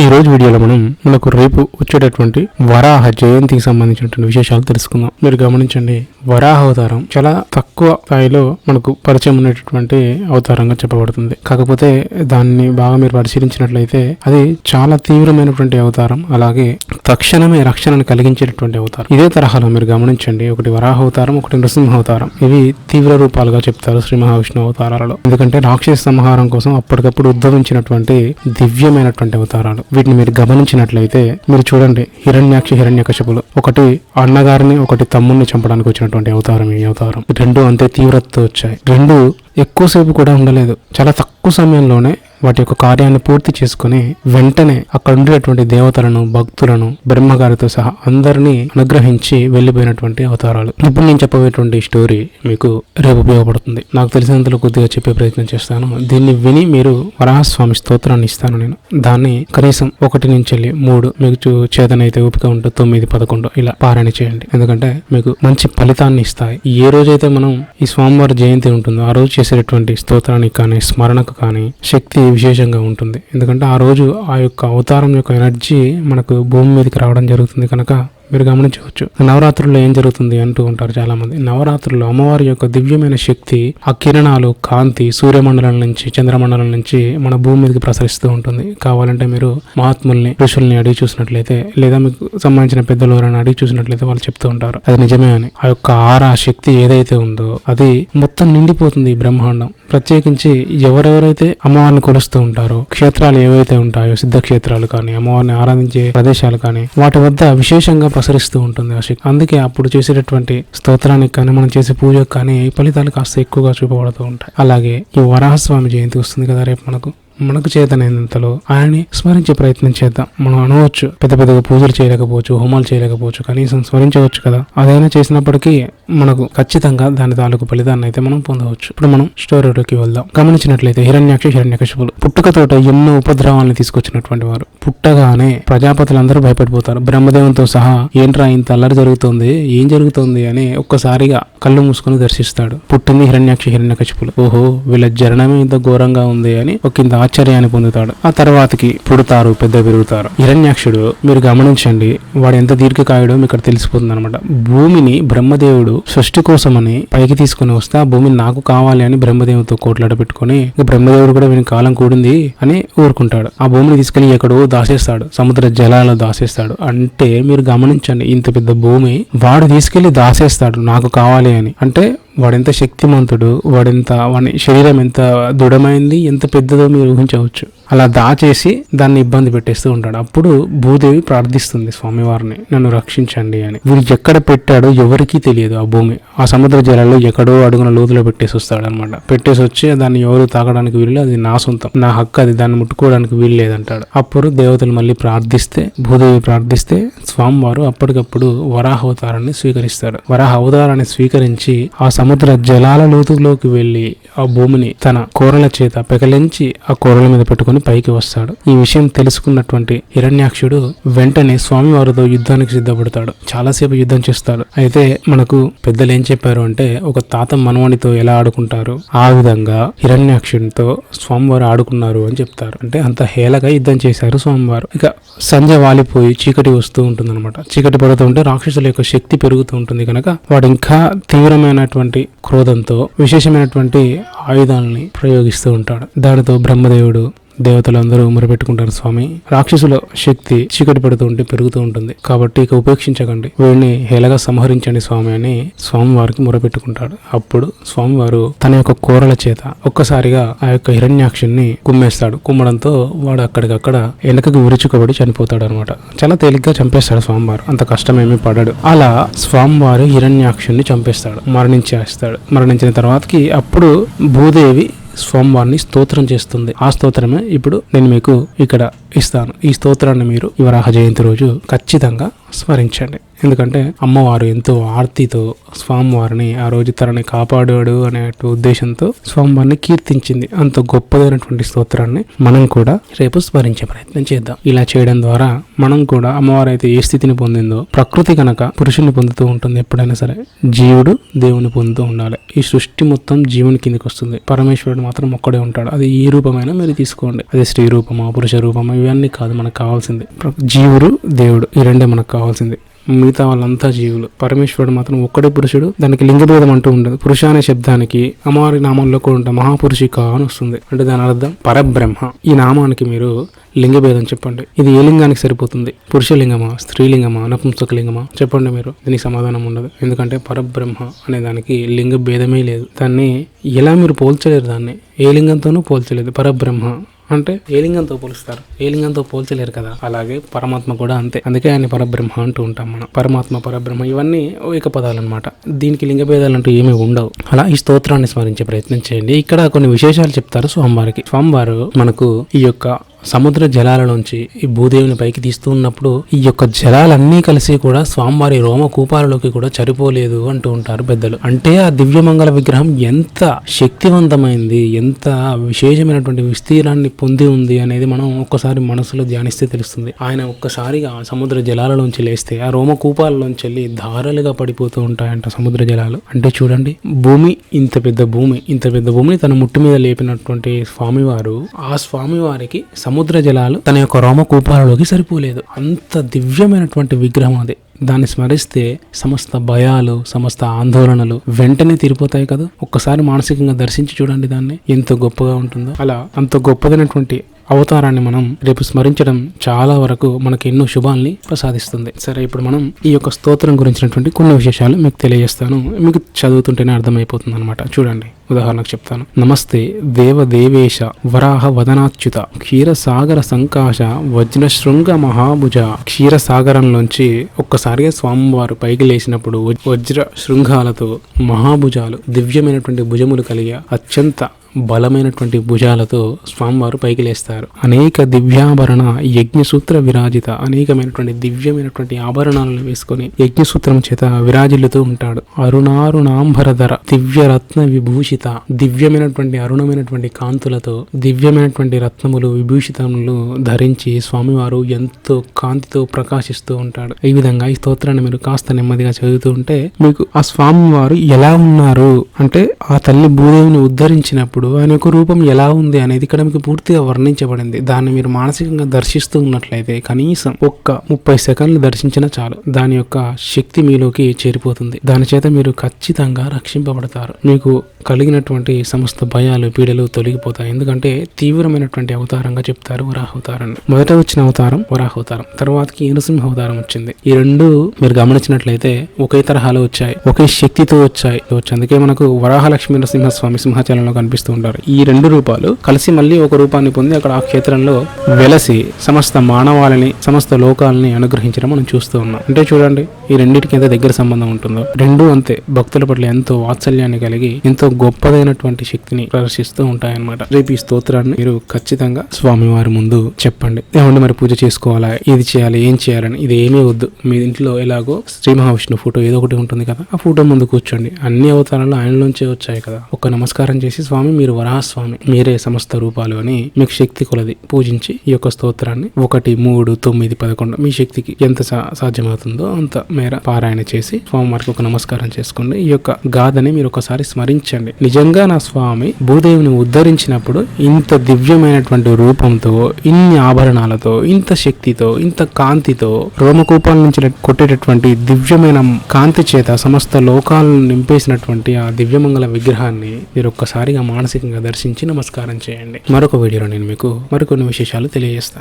ఈ రోజు వీడియోలో మనం మనకు రేపు వచ్చేటటువంటి వరాహ జయంతికి సంబంధించినటువంటి విశేషాలు తెలుసుకుందాం. మీరు గమనించండి వరాహ అవతారం చాలా తక్కువ స్థాయిలో మనకు పరిచయం ఉన్నటువంటి అవతారంగా చెప్పబడుతుంది. కాకపోతే దాన్ని బాగా మీరు పరిశీలించినట్లయితే అది చాలా తీవ్రమైనటువంటి అవతారం అలాగే తక్షణమే రక్షణను కలిగించేటటువంటి అవతారం. ఇదే తరహాలో మీరు గమనించండి ఒకటి వరాహ అవతారం ఒకటి నృసింహ అవతారం. ఇవి తీవ్ర రూపాలుగా చెప్తారు శ్రీ మహావిష్ణు అవతారాలలో. ఎందుకంటే రాక్షస సంహారం కోసం అప్పటికప్పుడు ఉద్భవించినటువంటి దివ్యమైనటువంటి అవతారాలు. వీటిని మీరు గమనించినట్లయితే మీరు చూడండి హిరణ్యాక్షి హిరణ్యకశపులు. ఒకటి అన్నగారిని ఒకటి తమ్ముడిని చంపడానికి వచ్చినటువంటి అవతారం ఈ అవతారం. రెండు అంతే తీవ్రతతో వచ్చాయి. రెండు ఎక్కువసేపు కూడా ఉండలేదు. చాలా తక్కువ సమయంలోనే వాటి యొక్క కార్యాన్ని పూర్తి చేసుకుని వెంటనే అక్కడ ఉండేటువంటి దేవతలను భక్తులను బ్రహ్మగారితో సహా అందరినీ అనుగ్రహించి వెళ్ళిపోయినటువంటి అవతారాలు. ఇప్పుడు నేను చెప్పబోయేటువంటి స్టోరీ మీకు రేపు ఉపయోగపడుతుంది. నాకు తెలిసినంతలో కొద్దిగా చెప్పే ప్రయత్నం చేస్తాను. దీన్ని విని మీరు వరాహస్వామి స్తోత్రాన్ని ఇస్తాను నేను. దాన్ని కనీసం ఒకటి నుంచి వెళ్ళి మూడు మీకు చూ- చేతనైతే ఓపిక ఉంటే తొమ్మిది పదకొండు ఇలా పారాయణ చేయండి. ఎందుకంటే మీకు మంచి ఫలితాన్ని ఇస్తాయి. ఏ రోజైతే మనం ఈ స్వామివారి జయంతి ఉంటుందో ఆ రోజు చేసేటటువంటి స్తోత్రానికి కానీ స్మరణకు కానీ శక్తి విశేషంగా ఉంటుంది. ఎందుకంటే ఆ రోజు ఆ యొక్క అవతారం యొక్క ఎనర్జీ మనకు భూమి మీదకి రావడం జరుగుతుంది కనుక మీరు గమనించవచ్చు. నవరాత్రుల్లో ఏం జరుగుతుంది అంటూ ఉంటారు చాలా మంది నవరాత్రుల్లో అమ్మవారి యొక్క దివ్యమైన శక్తి ఆ కిరణాలు కాంతి సూర్యమండలం నుంచి చంద్రమండలం నుంచి మన భూమి మీదకి ప్రసరిస్తూ ఉంటుంది. కావాలంటే మీరు మహాత్ముల్ని ఋషుల్ని అడిగి చూసినట్లయితే లేదా మీకు సంబంధించిన పెద్దలు ఎవరైనా అడిగి చూసినట్లయితే వాళ్ళు చెప్తూ ఉంటారు. అది నిజమే అని. ఆ యొక్క ఆరా శక్తి ఏదైతే ఉందో అది మొత్తం నిండిపోతుంది ఈ బ్రహ్మాండం. ప్రత్యేకించి ఎవరెవరైతే అమ్మవారిని కొలుస్తూ ఉంటారో క్షేత్రాలు ఏవైతే ఉంటాయో సిద్ధ క్షేత్రాలు కానీ అమ్మవారిని ఆరాధించే ప్రదేశాలు కానీ వాటి వద్ద విశేషంగా ప్రసరిస్తూ ఉంటుంది ఆ శక్తి. అందుకే అప్పుడు చేసేటటువంటి స్తోత్రానికి కానీ మనం చేసే పూజకు కానీ ఫలితాలు కాస్త ఎక్కువగా చూపబడుతూ ఉంటాయి. అలాగే ఈ వరాహస్వామి జయంతి వస్తుంది కదా రేపు మనకు. మనకు చేతనైనంతలో ఆయన్ని స్మరించే ప్రయత్నం చేద్దాం. మనం అనవచ్చు పెద్ద పెద్దగా పూజలు చేయలేకపోవచ్చు హోమాలు చేయలేకపోవచ్చు కనీసం స్మరించవచ్చు కదా. అదైనా చేసినప్పటికీ మనకు ఖచ్చితంగా దాని తాలూకు ఫలితాన్ని అయితే మనం పొందవచ్చు. ఇప్పుడు మనం స్టోరీలోకి వెళ్దాం. గమనించినట్లయితే హిరణ్యాక్ష హిరణ్యకశిపులు పుట్టుకతోట ఎన్నో ఉపద్రవాలను తీసుకొచ్చినటువంటి వారు. పుట్టగానే ప్రజాపతులందరూ భయపడిపోతారు. బ్రహ్మదేవంతో సహా ఏంట్రా ఇంత అల్లరి జరుగుతోంది? ఏం జరుగుతోంది? అని ఒక్కసారిగా కళ్ళు మూసుకొని దర్శిస్తాడు. పుట్టింది హిరణ్యాక్ష హిరణ్యకశిపులు ఓహో వీళ్ళ జరణమే ఇంత ఘోరంగా ఉంది అని ఒక ఇంత ఆశ్చర్యాన్ని పొందుతాడు. ఆ తర్వాతకి పుడతారు పెద్ద పెరుగుతారు. హిరణ్యాక్షుడు మీరు గమనించండి వాడు ఎంత దీర్ఘకాయుడో మీకు ఇక్కడ తెలిసిపోతుంది అనమాట భూమిని బ్రహ్మదేవుడు సృష్టి కోసమని పైకి తీసుకుని వస్తే ఆ భూమిని నాకు కావాలి అని బ్రహ్మదేవుడితో కోట్లాడ పెట్టుకుని బ్రహ్మదేవుడు కూడా వీని కాలం కూడింది అని ఊరుకుంటాడు. ఆ భూమిని తీసుకెళ్ళి ఎక్కడో దాసేస్తాడు సముద్ర జలాల్లో దాసేస్తాడు. అంటే మీరు గమనించండి ఇంత పెద్ద భూమి వాడు తీసుకెళ్ళి దాసేస్తాడు నాకు కావాలి అని. అంటే వాడెంత శక్తిమంతుడు వాడెంత వాడి శరీరం ఎంత దృఢమైంది ఎంత పెద్దదో మీరు ఊహించవచ్చు. అలా దాచేసి దాన్ని ఇబ్బంది పెట్టేస్తూ ఉంటాడు. అప్పుడు భూదేవి ప్రార్థిస్తుంది స్వామివారిని నన్ను రక్షించండి అని. వీడు ఎక్కడ పెట్టాడో ఎవరికీ తెలియదు ఆ భూమి. ఆ సముద్ర జలాల్లో ఎక్కడో అడుగున లోతులో పెట్టేసి వస్తాడు అనమాట పెట్టేసి వచ్చి దాన్ని ఎవరు తాగడానికి వీలు అది నా సొంతం నా హక్కు అది దాన్ని ముట్టుకోవడానికి వీలు లేదంటాడు. అప్పుడు దేవతలు మళ్ళీ ప్రార్థిస్తే భూదేవి ప్రార్థిస్తే స్వామివారు అప్పటికప్పుడు వరాహ అవతారాన్ని స్వీకరిస్తాడు వరాహ అవతారాన్ని స్వీకరించి ఆ సముద్ర జలాల లోతులోకి వెళ్ళి ఆ భూమిని తన కూరల చేత పెకలించి ఆ కూరల మీద పెట్టుకుని పైకి వస్తాడు. ఈ విషయం తెలుసుకున్నటువంటి హిరణ్యాక్షుడు వెంటనే స్వామివారితో యుద్ధానికి సిద్ధపడతాడు. చాలాసేపు యుద్ధం చేస్తాడు. అయితే మనకు పెద్దలు ఏం చెప్పారు అంటే ఒక తాత మనవనితో ఎలా ఆడుకుంటారు? ఆ విధంగా హిరణ్యాక్షునితో స్వామివారు ఆడుకున్నారు అని చెప్తారు. అంటే అంత హేళగా యుద్ధం చేశారు స్వామివారు. ఇక సంజ వాలిపోయి చీకటి వస్తూ ఉంటుంది అనమాట చీకటి పడుతూ ఉంటే రాక్షసుల యొక్క శక్తి పెరుగుతూ ఉంటుంది కనుక వాడు ఇంకా తీవ్రమైనటువంటి క్రోధంతో విశేషమైనటువంటి ఆయుధాలని ప్రయోగిస్తూ ఉంటాడు. దానితో బ్రహ్మదేవుడు దేవతలందరూ మురబెట్టుకుంటారు స్వామి. రాక్షసుల శక్తి చీకటి పడుతూ ఉంటే పెరుగుతూ ఉంటుంది. కాబట్టి ఇక ఉపేక్షించకండి. వీడిని హేళగా సంహరించండి స్వామి అని స్వామివారికి మొరపెట్టుకుంటాడు. అప్పుడు స్వామివారు తన యొక్క కూరల చేత ఒక్కసారిగా ఆ యొక్క హిరణ్యాక్షుని కుమ్మేస్తాడు. కుమ్మడంతో వాడు అక్కడికక్కడ వెనకకు విరుచుకోబడి చనిపోతాడు అనమాట చాలా తేలిగ్గా చంపేస్తాడు స్వామివారు. అంత కష్టమేమీ పడడు. అలా స్వామివారు హిరణ్యాక్షుని చంపేస్తాడు. మరణించేస్తాడు. మరణించిన తర్వాతకి అప్పుడు భూదేవి స్వామివారిని స్తోత్రం చేస్తుంది. ఆ స్తోత్రమే ఇప్పుడు నేను మీకు ఇక్కడ ఇస్తాను. ఈ స్తోత్రాన్ని మీరు ఈ జయంతి రోజు ఖచ్చితంగా స్మరించండి. ఎందుకంటే అమ్మవారు ఎంతో ఆర్తితో స్వామివారిని ఆ రోజు తనని కాపాడాడు అనే ఉద్దేశంతో స్వామివారిని కీర్తించింది. అంత గొప్పదైనటువంటి స్తోత్రాన్ని మనం కూడా రేపు స్మరించే ప్రయత్నం చేద్దాం. ఇలా చేయడం ద్వారా మనం కూడా అమ్మవారు అయితే ఏ స్థితిని పొందిందో ప్రకృతి కనుక పురుషుని పొందుతూ ఉంటుంది ఎప్పుడైనా సరే జీవుడు దేవుని పొందుతూ ఉండాలి. ఈ సృష్టి మొత్తం జీవుని కిందకి వస్తుంది. పరమేశ్వరుడు మాత్రం ఒక్కడే ఉంటాడు. అది ఏ రూపమైనా మీరు తీసుకోండి. అది స్త్రీ రూపమా పురుష రూపమా ఇవన్నీ కాదు మనకు కావాల్సింది. జీవుడు దేవుడు ఈ రెండే మనకు కావాల్సింది. మిగతా వాళ్ళంతా జీవులు. పరమేశ్వరుడు మాత్రం ఒక్కడే పురుషుడు. దానికి లింగభేదం అంటూ ఉండదు. పురుష అనే శబ్దానికి అమ్మవారి నామంలో కూడా ఉంటాం. మహాపురుషిక అని వస్తుంది. అంటే దాని అర్థం పరబ్రహ్మ. ఈ నామానికి మీరు లింగభేదం చెప్పండి. ఇది ఏ లింగానికి సరిపోతుంది? పురుషలింగమా? స్త్రీలింగమా? నపుంసకలింగమా? చెప్పండి మీరు. దీనికి సమాధానం ఉండదు. ఎందుకంటే పరబ్రహ్మ అనే దానికి లింగ భేదమే లేదు. దాన్ని ఎలా మీరు పోల్చలేరు దాన్ని? ఏ లింగంతోనూ పోల్చలేదు. పరబ్రహ్మ అంటే ఏ లింగంతో పోలుస్తారు? ఏ లింగంతో పోల్చలేరు కదా. అలాగే పరమాత్మ కూడా అంతే. అందుకే ఆయన పరబ్రహ్మ అంటూ ఉంటాం మనం. పరమాత్మ పరబ్రహ్మ ఇవన్నీ ఏక పదాలు అనమాట దీనికి లింగ భేదాలు అంటూ ఏమీ ఉండవు. అలా ఈ స్తోత్రాన్ని స్మరించే ప్రయత్నం చేయండి. ఇక్కడ కొన్ని విశేషాలు చెప్తారు స్వామివారికి. స్వామివారు మనకు ఈ యొక్క సముద్ర జలాల నుంచి ఈ భూదేవిని పైకి తీస్తూ ఉన్నప్పుడు ఈ యొక్క జలాలన్నీ కలిసి కూడా స్వామివారి రోమ కూపాలలోకి కూడా చనిపోలేదు అంటూ ఉంటారు పెద్దలు. అంటే ఆ దివ్యమంగళ విగ్రహం ఎంత శక్తివంతమైంది ఎంత విశేషమైనటువంటి విస్తీర్ణాన్ని పొంది ఉంది అనేది మనం ఒక్కసారి మనసులో ధ్యానిస్తే తెలుస్తుంది. ఆయన ఒక్కసారిగా సముద్ర జలాలలోంచి లేస్తే ఆ రోమ కూపాలలోంచి వెళ్ళి ధారలుగా పడిపోతూ ఉంటాయంట సముద్ర జలాలు. అంటే చూడండి భూమి ఇంత పెద్ద భూమి ఇంత పెద్ద భూమిని తన ముట్టు మీద లేపినటువంటి స్వామివారు ఆ స్వామివారికి సముద్ర జలాలు తన యొక్క రోమకూపాలలోకి సరిపోలేదు. అంత దివ్యమైనటువంటి విగ్రహం అది. దాన్ని స్మరిస్తే సమస్త భయాలు సమస్త ఆందోళనలు వెంటనే తీరిపోతాయి కదా. ఒక్కసారి మానసికంగా దర్శించి చూడండి దాన్ని. ఎంత గొప్పగా ఉంటుందో. అలా అంత గొప్పదైనటువంటి అవతారాన్ని మనం రేపు స్మరించడం చాలా వరకు మనకి ఎన్నో శుభాల్ని ప్రసాదిస్తుంది. సరే ఇప్పుడు మనం ఈ యొక్క స్తోత్రం గురించినటువంటి కొన్ని విశేషాలు మీకు తెలియజేస్తాను. మీకు చదువుతుంటేనే అర్థమైపోతుంది అనమాట చూడండి ఉదాహరణకు చెప్తాను. నమస్తే దేవ దేవేశ వరాహ వదనాచ్యుత క్షీరసాగర సంకాశ వజ్రశృంగ మహాభుజ క్షీరసాగరంలోంచి ఒక్కసారిగా స్వామివారు పైకి లేచినప్పుడు వజ్ర శృంగాలతో మహాభుజాలు దివ్యమైనటువంటి భుజములు కలిగి అత్యంత బలమైనటువంటి భుజాలతో స్వామివారు పైకి లేస్తారు. అనేక దివ్యాభరణ యజ్ఞసూత్ర విరాజిత అనేకమైనటువంటి దివ్యమైనటువంటి ఆభరణాలను వేసుకొని యజ్ఞసూత్రం చేత విరాజిల్లుతూ ఉంటాడు. అరుణారుణాంబరధర దివ్యరత్న విభూషిత దివ్యమైనటువంటి అరుణమైనటువంటి కాంతులతో దివ్యమైనటువంటి రత్నములు విభూషితములు ధరించి స్వామివారు ఎంతో కాంతితో ప్రకాశిస్తూ ఉంటాడు. ఈ విధంగా ఈ స్తోత్రాన్ని మీరు కాస్త నెమ్మదిగా చదువుతూ ఉంటే మీకు ఆ స్వామివారు ఎలా ఉన్నారు అంటే ఆ తల్లి భూదేవిని ఉద్ధరించినప్పుడు ఆయన యొక్క రూపం ఎలా ఉంది అనేది ఇక్కడ మీకు పూర్తిగా వర్ణించబడింది. దాన్ని మీరు మానసికంగా దర్శిస్తూ ఉన్నట్లయితే కనీసం ఒక్క ముప్పై సెకండ్లు దర్శించినా చాలు. దాని యొక్క శక్తి మీలోకి చేరిపోతుంది. దాని చేత మీరు ఖచ్చితంగా రక్షింపబడతారు. మీకు కలిగినటువంటి సమస్త భయాలు పీడలు తొలగిపోతాయి. ఎందుకంటే తీవ్రమైనటువంటి అవతారంగా చెప్తారు వరాహవతారాన్ని మొదట వచ్చిన అవతారం వరాహవతారం తర్వాతకి నృసింహ అవతారం వచ్చింది. ఈ రెండు మీరు గమనించినట్లయితే ఒకే తరహాలో వచ్చాయి. ఒకే శక్తితో వచ్చాయి. వచ్చి అందుకే మనకు వరాహలక్ష్మీ నరసింహ స్వామి సింహాచలంలో చేస్తూ ఉంటారు ఈ రెండు రూపాలు కలిసి మళ్ళీ ఒక రూపాన్ని పొంది అక్కడ ఆ క్షేత్రంలో వెలసి సమస్త మానవాళిని సమస్త లోకాలని అనుగ్రహించడం మనం చూస్తూ ఉన్నాం. అంటే చూడండి ఈ రెండింటికి ఎంత దగ్గర సంబంధం ఉంటుందో. రెండు అంతే భక్తుల పట్ల ఎంతో వాత్సల్యాన్ని కలిగి ఎంతో గొప్పదైనటువంటి శక్తిని ప్రదర్శిస్తూ ఉంటాయన్నమాట. రేపు ఈ స్తోత్రాన్ని మీరు ఖచ్చితంగా స్వామివారి ముందు చెప్పండి. ఏమంటే మరి పూజ చేసుకోవాలా? ఇది చేయాలి? ఏం చేయాలని? ఇది ఏమీ వద్దు. మీ ఇంట్లో ఎలాగో శ్రీ మహావిష్ణు ఫోటో ఏదో ఒకటి ఉంటుంది కదా ఆ ఫోటో ముందు కూర్చోండి. అన్ని అవతారాలు ఆయనలోంచే వచ్చాయి కదా. ఒక నమస్కారం చేసి స్వామి మీరు వరాహస్వామి మీరే సమస్త రూపాలు అని మీకు శక్తి కొలది. పూజించి ఈ యొక్క స్తోత్రాన్ని ఒకటి మూడు తొమ్మిది పదకొండు మీ శక్తికి ఎంత సాధ్యమవుతుందో అంత మేర పారాయణ చేసి స్వామివారికి ఒక నమస్కారం చేసుకోండి ఈ యొక్క గాథని మీరు ఒకసారి స్మరించండి. నిజంగా నా స్వామి భూదేవిని ఉద్ధరించినప్పుడు ఇంత దివ్యమైనటువంటి రూపంతో ఇన్ని ఆభరణాలతో ఇంత శక్తితో ఇంత కాంతితో రోమకూపాల నుంచి కొట్టేటటువంటి దివ్యమైన కాంతి చేత సమస్త లోకాలను నింపేసినటువంటి ఆ దివ్యమంగళ విగ్రహాన్ని మీరు ఒక్కసారిగా మానసికంగా దర్శించి నమస్కారం చేయండి. మరొక వీడియోలో నేను మీకు మరికొన్ని విశేషాలు తెలియజేస్తాను.